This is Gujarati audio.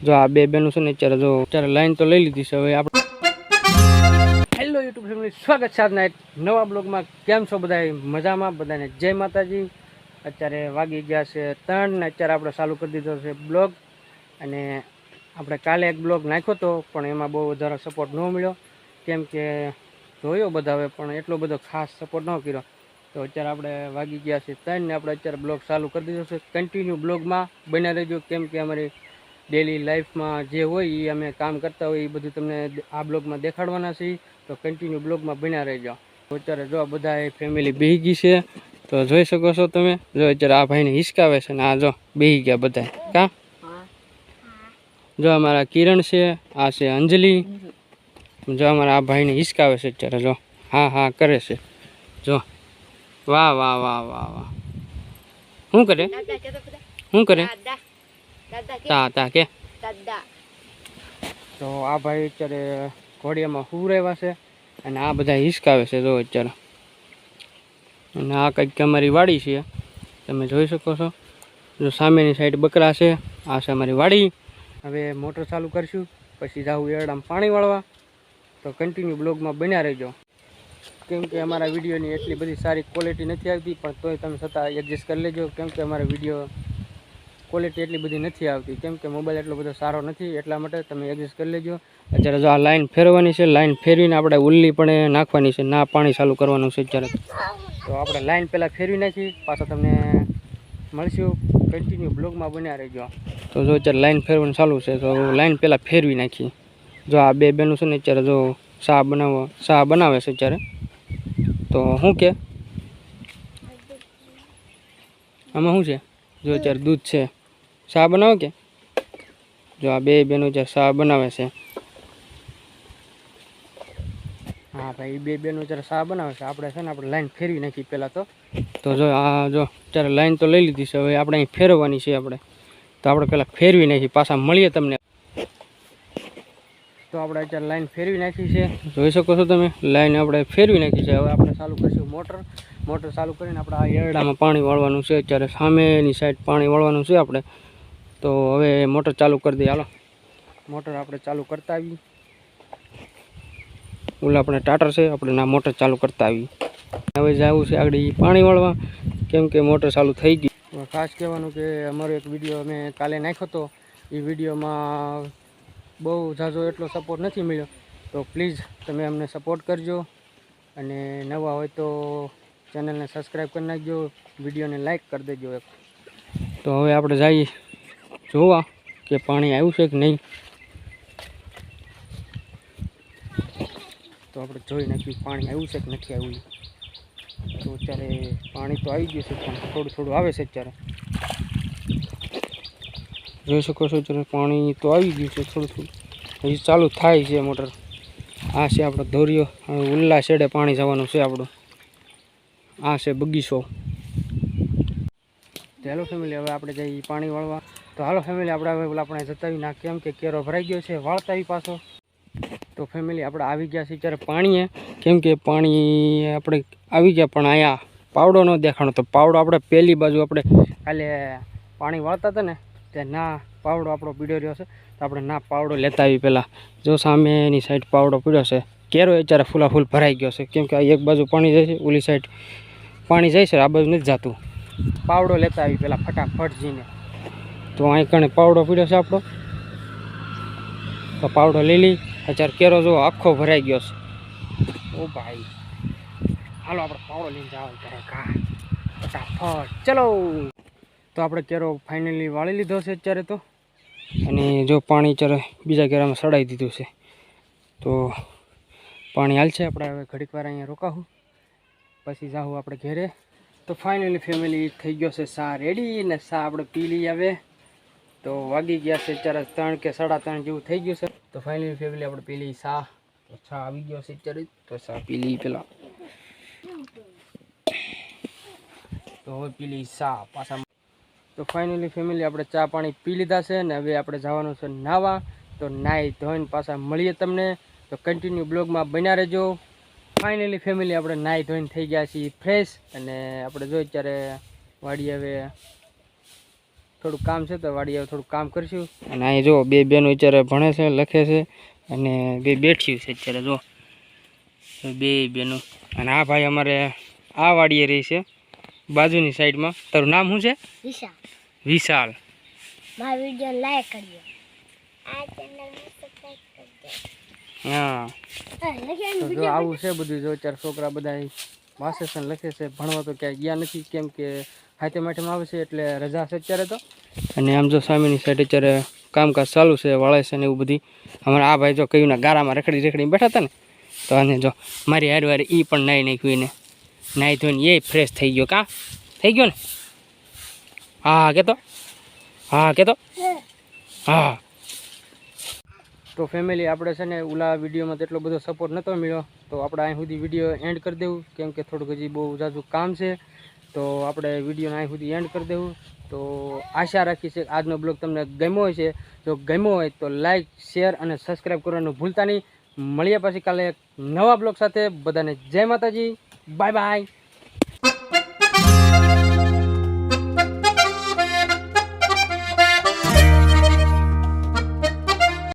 જો આ બે બેનું છે ને અત્યારે જો અત્યારે લાઈન તો લઈ લીધી છે. હવે આપણે હેલો યુટ્યુબ ફેમિલી સ્વાગત છે આજના નવા બ્લોગમાં. કેમ છો બધા? મજામાં? બધાને જય માતાજી. અત્યારે વાગી ગયા છે ત્રણ ને અત્યારે આપણે ચાલુ કરી દીધો છે બ્લોગ. અને આપણે કાલે એક બ્લોગ નાખ્યો હતો પણ એમાં બહુ વધારે સપોર્ટ ન મળ્યો. કેમ કે જોયો બધા હવે, પણ એટલો બધો ખાસ સપોર્ટ ન કર્યો. તો અત્યારે આપણે વાગી ગયા છે ત્રણ ને આપણે અત્યારે બ્લોગ ચાલુ કરી દીધો છે. કન્ટિન્યુ બ્લોગમાં બન્યા રહેજો. કેમ કે અમારી ડેલી લાઈફમાં જે હોય એ અમે કામ કરતા હોય એ બધું તમને આ બ્લોગમાં દેખાડવાના છીએ. તો કન્ટિન્યુ બ્લોગમાં બન્યા રહેજો. અત્યારે જો બધા બધા ફેમિલી બેહી ગઈ છે. તો જોઈ શકો છો તમે. જો અત્યારે આ ભાઈને હિસકાવે છે ને આ જો બેહી ગયા બધા. કા? જો અમારા કિરણ છે આ છે અંજલિ. જો અમારા આ ભાઈને હિસકાવે છે અત્યારે જો. હા હા કરે છે. જો. વાહ વાહ વાહ વાહ વાહ. શું કરે? શું કરે? તા તા કે. તો આ ભાઈ અત્યારે ઘોડિયામાં રહેવા છે અને આ બધા હિસકાવે છે જો અત્યારે. અને આ કંઈક અમારી વાડી છે. તમે જોઈ શકો છો. જો સામેની સાઈડ બકરા છે. આ છે અમારી વાડી. હવે મોટર ચાલુ કરશું. પછી જાવું એરડામાં પાણી વાળવા. તો કન્ટિન્યુ બ્લોગમાં બન્યા રહેજો. કેમ કે અમારા વિડીયોની એટલી બધી સારી ક્વોલિટી નથી આવતી પણ તોય તમે છતાં એડજસ્ટ કરી લેજો. કેમ કે અમારા વીડિયો ક્વોલિટી એટલી બધી નથી આવતી. કેમ કે મોબાઈલ એટલો બધો સારો નથી, એટલા માટે તમે એડજસ્ટ કરી લેજો. અત્યારે જો આ લાઇન ફેરવવાની છે લાઇન ફેરવીને આપણે ઉલ્લી પણ નાખવાની છે, ના પાણી ચાલુ કરવાનું છે અત્યારે. તો આપણે લાઇન પહેલાં ફેરવી નાખી, પાછા તમને મળશું. કન્ટિન્યુ બ્લોગમાં બન્યા રહેજો. તો જો અત્યારે લાઈન ફેરવાનું ચાલુ છે, તો લાઈન પહેલાં ફેરવી નાખી. જો આ બે બેનું છે ને અત્યારે જો શાહ બનાવવા શાહ બનાવે છે અત્યારે. તો શું કે? આમાં શું છે? જો અત્યારે દૂધ છે. શા બનાવો કે? જો આ બે બેનો જે શા બનાવે છે. હા, ભાઈ બે બેનો જ્યારે શા બનાવે છે, આપણે છે ને, આપણે લાઈન ફેરવી નાખી પહેલાં તો. તો જો, આ જો અત્યારે લાઈન તો લઈ લીધી છે, હવે આપણે અહીં ફેરવવાની છે આપણે. તો આપણે પહેલાં ફેરવી નાખી, પાછા મળીએ તમને. તો આપણે અત્યારે લાઈન ફેરવી નાખી છે. જોઈ શકો છો તમે લાઈન આપણે ફેરવી નાખી છે. હવે આપણે ચાલુ કરીશું મોટર. મોટર ચાલુ કરીને આપણે આ એરડામાં પાણી વાળવાનું છે. અત્યારે સામેની સાઈડ પાણી વાળવાનું છે આપણે. તો હવે મોટર ચાલુ કરી દઈએ. હાલો. મોટર આપણે ચાલુ કરતા આવી ઓલા આપણે ટાટર છે, આપણે ના મોટર ચાલુ કરતા આવી હવે જવું છે આગળ પાણી વળવા. કેમ કે મોટર ચાલુ થઈ ગઈ. ખાસ કહેવાનું કે અમારો એક વીડિયો અમે કાલે નાખ્યો હતો. એ વિડીયોમાં બહુ ઝાઝો એટલો સપોર્ટ નથી મળ્યો. તો પ્લીઝ તમે અમને સપોર્ટ કરજો. અને નવા હોય તો ચેનલને સબસ્ક્રાઈબ કરી નાખજો. વિડીયોને લાઈક કરી દેજો એક. તો હવે આપણે જઈએ. જોવા કે પાણી આવ્યું છે કે નહીં. તો આપણે જોઈ નાખ્યું પાણી આવ્યું છે કે નથી આવ્યું. તો અત્યારે પાણી તો આવી ગયું છે, પણ થોડું થોડું આવે છે અત્યારે. જોઈ શકો છો અત્યારે પાણી તો આવી ગયું છે થોડું થોડું. હજી ચાલુ થાય છે મોટર. આ છે આપણો ધોરિયો હવે ઉલ્લા શેડે પાણી જવાનું છે આપણું. આ છે બગીચો. હેલો ફેમિલી હવે આપણે જઈએ પાણી વાળવા. તો હાલો ફેમિલી આપણે હવે આપણે જતાવી ના કેમ કે કેરો ભરાઈ ગયો છે વાળતા આવી પાછો. તો ફેમિલી આપણે આવી ગયા છે ત્યારે પાણીએ. કેમ કે પાણી આપણે આવી ગયા, પણ અહીંયા પાવડો ન દેખાણો. તો પાવડો આપણે પહેલી બાજુ આપણે કાલે પાણી વાળતા હતા ને, તે ના પાવડો આપણો પીડ્યો રહ્યો છે. તો આપણે ના પાવડો લેતા આવી પહેલાં. જો સામેની સાઈડ પાવડો પીડ્યો છે. કેરો અત્યારે ફૂલાફૂલ ભરાઈ ગયો છે. કેમ કે આ એક બાજુ પાણી જાય છે, ઓલી સાઈડ પાણી જાય છે, આ બાજુ નથી જતું. પાવડો લેતા આવી પહેલાં ફટાફટ જઈને તો અહીં કણે પાવડો પીડ્યો છે આપણો? તો પાવડો લઈ લઈ. અત્યારે કેરો જો આખો ભરાઈ ગયો છે. ઓ ભાઈ. હાલો આપણે પાવડો લઈને જાવ ત્યારે કા. ફટાફટ. ચલો. તો આપણે કેરો ફાઇનલી વાળી લીધો છે અત્યારે તો. અને જો પાણી અત્યારે બીજા કેરામાં સડાઈ દીધું છે. તો પાણી હાલશે. આપણે હવે ઘડીક વાર અહીંયા રોકાવું પછી જાઉં આપણે ઘેરે. તો ફાઇનલી ફેમિલી થઈ ગયો છે. સા રેડી ને સા આપણે પી લઈ આવે તો વાગી ગયા છે અત્યારે ત્રણ કે સાડા ત્રણ જેવું થઈ ગયું છે. તો ફાઇનલી ફેમિલી આપણે પેલી સા તો સા આવી ગયો છે અત્યારે. તો સા પીલી પેલા. તો હવે પેલી સા પાછા. તો ફાઇનલી ફેમિલી આપણે ચા પાણી પી લીધા છે ને હવે આપણે જવાનું છે નાવા. તો નાહી ધોઈને પાછા મળીએ તમને. તો કન્ટિન્યુ બ્લોગમાં બન્યા રહેજો. ફાઇનલી ફેમિલી આપણે નાહી ધોઈને થઈ ગયા છીએ ફ્રેશ અને આપણે જોઈએ અત્યારે વાડી હવે થોડુંક કામ છે તો વાડીએ થોડું કામ કરશું. અને અહીં જો બે બેનો અત્યારે ભણે છે લખે છે અને બે બેઠ્યું છે અત્યારે જો. બે બેનો. અને આ ભાઈ અમારે આ વાડીએ રહી છે બાજુની સાઈડમાં. તારું નામ શું છે? વિશાલ. વિશાલ. મારા વીડિયો લાઈક કરજો. આ ચેનલને સબસ્ક્રાઇબ કરજો. હા. આવું છે બધું જો અત્યારે છોકરા બધા વાસેસન લખે છે, ભણવા તો ક્યાંય ગયા નથી, કેમ કે હાથે માઠેમાં આવે છે એટલે રજા છે અત્યારે તો. અને આમ જો સ્વામીની સાઈડ અત્યારે કામકાજ ચાલુ છે, વાળે છે ને એવું બધી. અમારા આ ભાઈ જો કયું ના ગારામાં રખડી રખડી બેઠા હતા ને, તો આને જો મારી હારવારે એ પણ નાહી નાખ્યું એને. નાહી ધોઈને એ ફ્રેશ થઈ ગયો. કાં? થઈ ગયો ને? હા, કેતો? હા કેતો? હા. તો ફેમિલી આપણે છે ને ઓલા વિડીયોમાં તેટલો બધો સપોર્ટ નહોતો મળ્યો. તો આપણે અહીં સુધી વીડિયો એન્ડ કરી દેવું. કેમ કે થોડુંક હજી બહુ ઝાઝું કામ છે. તો આપણે વિડીયોને અહીં સુધી એન્ડ કરી દેવું. તો આશા રાખી છે આજનો બ્લોગ તમને ગમ્યો હોય છે જો ગમ્યો હોય તો લાઈક શેર અને સબસ્ક્રાઈબ કરવાનું ભૂલતા નહીં. મળીએ પછી કાલે એક નવા બ્લોગ સાથે. બધાને જય માતાજી. Bye bye